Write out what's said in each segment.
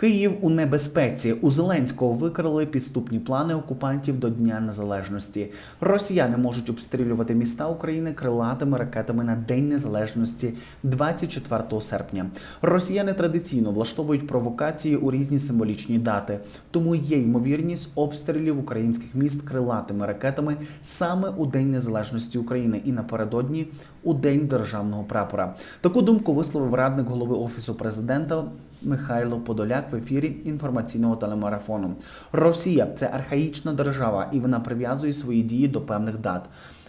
Київ у небезпеці. У Зеленського викрили підступні плани окупантів до Дня Незалежності. Росіяни можуть обстрілювати міста України крилатими ракетами на День Незалежності 24 серпня. Росіяни традиційно влаштовують провокації у різні символічні дати, тому є ймовірність обстрілів українських міст крилатими ракетами саме у День Незалежності України і напередодні у День державного прапора. Таку думку висловив радник голови офісу президента Михайло Подоляк в ефірі інформаційного телемарафону. Росія це архаїчна держава, і вона прив'язує свої дії до певних дат.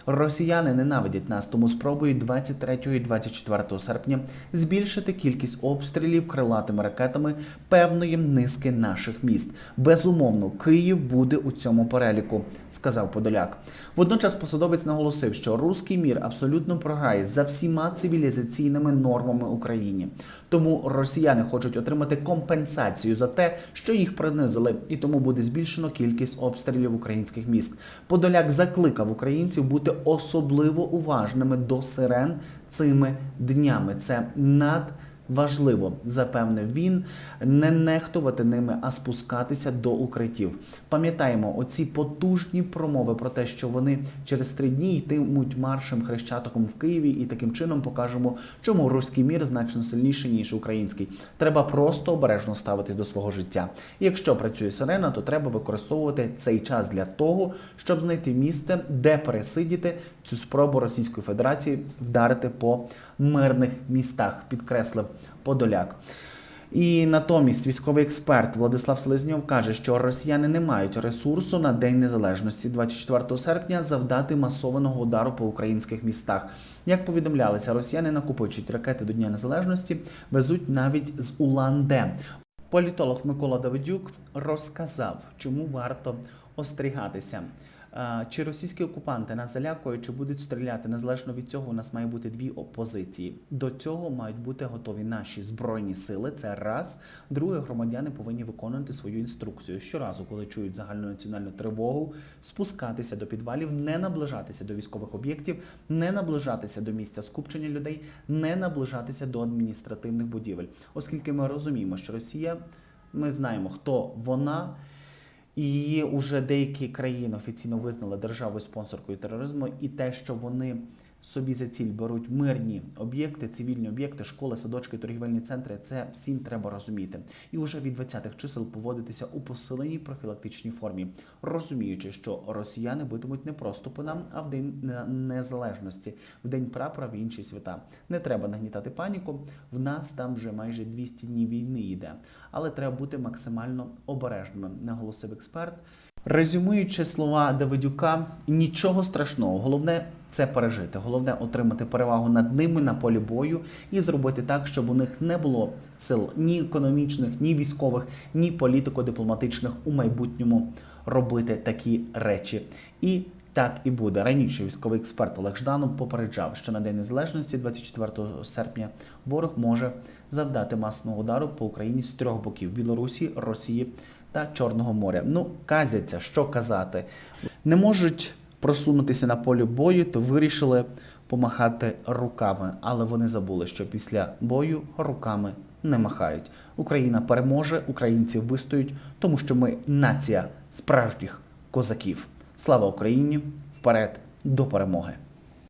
Росіяни ненавидять нас, тому спробують 23 і 24 серпня збільшити кількість обстрілів крилатими ракетами певної низки наших міст. Безумовно, Київ буде у цьому переліку, сказав Подоляк. Водночас посадовець наголосив, що руський мір абсолютно програє за всіма цивілізаційними нормами Україні. Тому росіяни хочуть отримати компенсацію за те, що їх принизили, і тому буде збільшено кількість обстрілів українських міст. Подоляк закликав українців бути особливо уважними до сирен цими днями. Це над Важливо, запевнив він, не нехтувати ними, а спускатися до укриттів. Пам'ятаємо оці потужні промови про те, що вони через три дні йтимуть маршем хрещатиком в Києві, і таким чином покажемо, чому руський мір значно сильніший ніж український. Треба просто обережно ставитись до свого життя. Якщо працює сирена, то треба використовувати цей час для того, щоб знайти місце, де пересидіти цю спробу Російської Федерації вдарити по мирних містах, підкреслив Подоляк. І натомість військовий експерт Владислав Селезньов каже, що росіяни не мають ресурсу на День Незалежності 24 серпня завдати масованого удару по українських містах. Як повідомлялися, росіяни накопичують ракети до Дня Незалежності, везуть навіть з Улан-Де. Політолог Микола Давидюк розказав, чому варто остерігатися. Чи російські окупанти нас залякують, чи будуть стріляти незалежно від цього, у нас має бути дві опозиції. До цього мають бути готові наші збройні сили. Це раз. Друге, громадяни повинні виконувати свою інструкцію. Щоразу, коли чують загальну національну тривогу, спускатися до підвалів, не наближатися до військових об'єктів, не наближатися до місця скупчення людей, не наближатися до адміністративних будівель, оскільки ми розуміємо, що Росія, ми знаємо, хто вона. І уже деякі країни офіційно визнали державою спонсоркою тероризму, і те, що вони собі за ціль беруть мирні об'єкти, цивільні об'єкти, школи, садочки, торгівельні центри, це всім треба розуміти. І вже від 20-х чисел поводитися у посиленій профілактичній формі, розуміючи, що росіяни битимуть не просто по нам, а в день незалежності, в день прапора в інші свята. Не треба нагнітати паніку. В нас там вже майже 200 днів війни йде, але треба бути максимально обережними, наголосив експерт. Резюмуючи слова Давидюка, нічого страшного. Головне це пережити. Головне отримати перевагу над ними на полі бою і зробити так, щоб у них не було сил ні економічних, ні військових, ні політико-дипломатичних у майбутньому робити такі речі. І так і буде. Раніше військовий експерт Олег Жданов попереджав, що на День Незалежності, 24 серпня, ворог може завдати масного удару по Україні з трьох боків: Білорусі, Росії та Чорного моря. Ну, казяться, що казати. Не можуть просунутися на полі бою, то вирішили помахати руками, але вони забули, що після бою руками не махають. Україна переможе, українці вистоють, тому що ми нація справжніх козаків. Слава Україні! Вперед до перемоги!